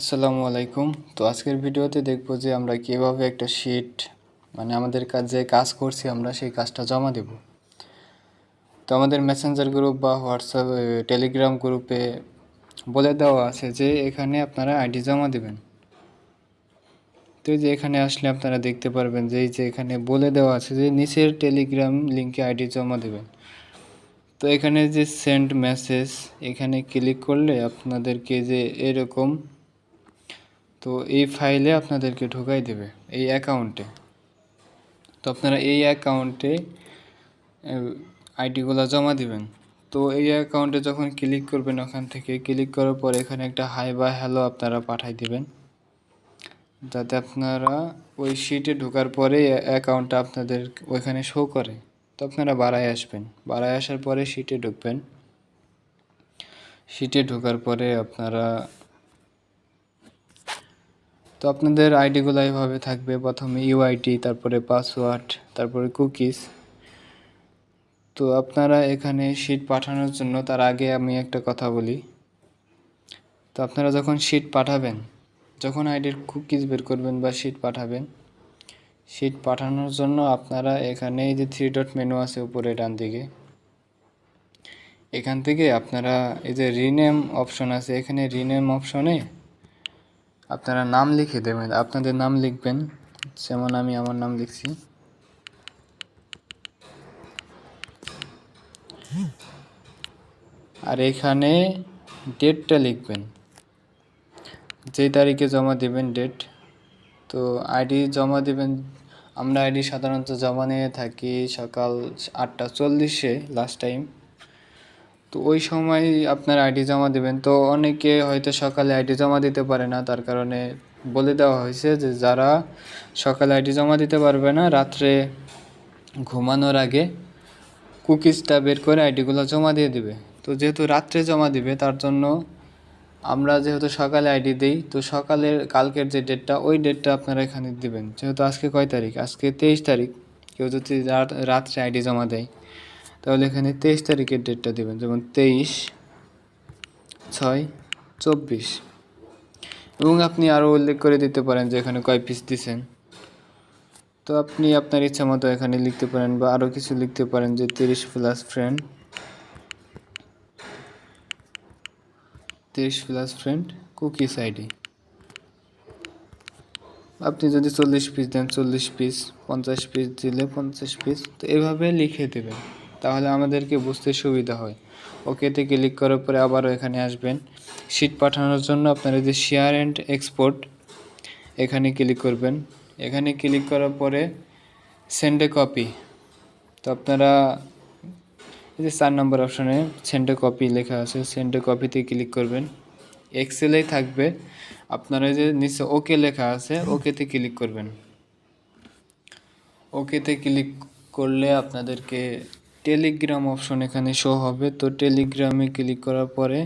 আসসালামু আলাইকুম। তো আজকের ভিডিওতে দেখব যে আমরা কীভাবে একটা শিট মানে আমাদের কাজ যে কাজ করছি আমরা সেই কাজটা জমা দেব। তো আমাদের মেসেঞ্জার গ্রুপ বা হোয়াটসঅ্যাপ টেলিগ্রাম গ্রুপে বলে দেওয়া আছে যে এখানে আপনারা আইডি জমা দেবেন। তো যে এখানে আসলে আপনারা দেখতে পারবেন যে এই যে এখানে বলে দেওয়া আছে যে নিচের টেলিগ্রাম লিঙ্কে আইডি জমা দেবেন। তো এখানে যে সেন্ড মেসেজ এখানে ক্লিক করলে আপনাদেরকে যে এরকম তো এই ফাইলে আপনাদেরকে ঢোকাই দেবে, এই অ্যাকাউন্টে তো আপনারা এই অ্যাকাউন্টে আইডিগুলো জমা দিবেন। তো এই অ্যাকাউন্টে যখন ক্লিক করবেন ওখান থেকে ক্লিক করার পর এখানে একটা হাই বা হ্যালো আপনারা পাঠাই দিবেন। যাতে আপনারা ওই শিটে ঢোকার পরে অ্যাকাউন্টটা আপনাদের ওইখানে শো করে। তো আপনারা বাড়ায় আসবেন। বাড়ায় আসার পরে শিটে ঢুকবেন। শিটে ঢোকার পরে আপনারা তো আপনাদের আইডিগুলো এভাবে থাকবে। প্রথমে ইউআইডি তারপরে পাসওয়ার্ড তারপরে কুকিজ তো আপনারা এখানে শিট পাঠানোর জন্য, তার আগে আমি একটা কথা বলি। তো আপনারা যখন শিট পাঠাবেন, যখন আইডির কুকিজ বের করবেন বা শিট পাঠাবেন শিট পাঠানোর জন্য আপনারা এখানে এই যে থ্রি ডট মেনু আছে উপরে, ডান দিকে। এখান থেকে আপনারা এই যে রিনেম অপশন আছে, এখানে রিনেম অপশনে আপনারা নাম লিখে দেবেন, আপনাদের নাম লিখবেন, যেমন আমি আমার নাম লিখছি। আর এখানে ডেটটা লিখবেন। যেই তারিখে জমা দেবেন ডেট, তো আইডি জমা দেবেন। আমরা আইডি সাধারণত জমা নিয়ে থাকি সকাল আটটা চল্লিশে লাস্ট টাইম তো ওই সময় আপনার আইডি জমা দেবেন। তো অনেকে হয়তো সকালে আইডি জমা দিতে পারে না, তার কারণে বলে দেওয়া হয়েছে যে যারা সকালে আইডি জমা দিতে পারবে না, রাত্রে ঘুমানোর আগে কুকিজটা বের করে আইডিগুলো জমা দিয়ে দিবে। তো যেহেতু রাত্রে জমা দিবে, তার জন্য আমরা যেহেতু সকালে আইডি দিই, তো সকালের, কালকের যে ডেটটা ওই ডেটটা আপনারা এখানে দিবেন। যেহেতু আজকে কয় তারিখ? আজকে তেইশ তারিখ। কেউ যদি রাত্রে আইডি জমা দেয় তাহলে এখানে তেইশ তারিখের ডেটটা দেবেন, যেমন তেইশ ছয় চব্বিশ। এবং আপনি আরও উল্লেখ করে দিতে পারেন যে এখানে কয় পিস দিছেন। তো আপনি আপনার ইচ্ছা মতো এখানে লিখতে পারেন বা আরও কিছু লিখতে পারেন যে তিরিশ প্লাস ফ্রেন্ড তিরিশ প্লাস ফ্রেন্ড কুকিস আইডি আপনি যদি চল্লিশ পিস দেন, চল্লিশ পিস পঞ্চাশ পিস দিলে পঞ্চাশ পিস তো এভাবে লিখে দেবেন। তাহলে আমাদেরকে বুঝতে সুবিধা হয়। ওকেতে ক্লিক করার পরে আবারও এখানে আসবেন। শিট পাঠানোর জন্য আপনারা যে শেয়ার অ্যান্ড এক্সপোর্ট এখানে ক্লিক করবেন। এখানে ক্লিক করার পরে সেন্ডে কপি তো আপনারা এই যে চার নম্বর অপশানে সেন্ডে কপি লেখা আছে সেন্ডে কপিতে ক্লিক করবেন। এক্সেলেই থাকবে। আপনারা যে নিচে ওকে লেখা আছে ওকেতে ক্লিক করবেন। ওকেতে ক্লিক করলে আপনাদেরকে টেলিগ্রাম অপশন এখানে শো হবে। তো টেলিগ্রামে ক্লিক করার পরে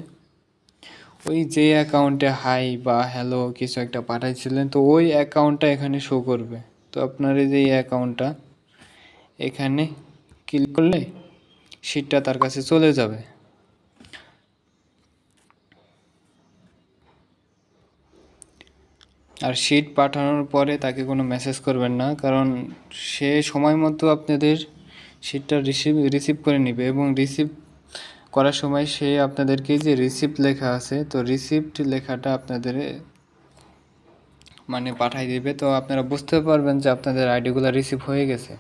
ওই যে অ্যাকাউন্টে হাই বা হ্যালো কিছু একটা পাঠাইছিলেন, তো ওই অ্যাকাউন্টটা এখানে শো করবে। তো আপনার এই যে অ্যাকাউন্টটা এখানে ক্লিক করলে সিটটা তার কাছে চলে যাবে। আর শিট পাঠানোর পরে তাকে কোনো মেসেজ করবেন না, কারণ সে সময় মতো আপনাদের শিটটা রিসিভ রিসিভ করে নেবে এবং রিসিভ করার সময় সে আপনাদেরকে যে রিসিপ্ট লেখা আছে, তো রিসিপ্ট লেখাটা আপনাদের মানে পাঠাই দেবে। তো আপনারা বুঝতে পারবেন যে আপনাদের আইডিগুলো রিসিভ হয়ে গেছে।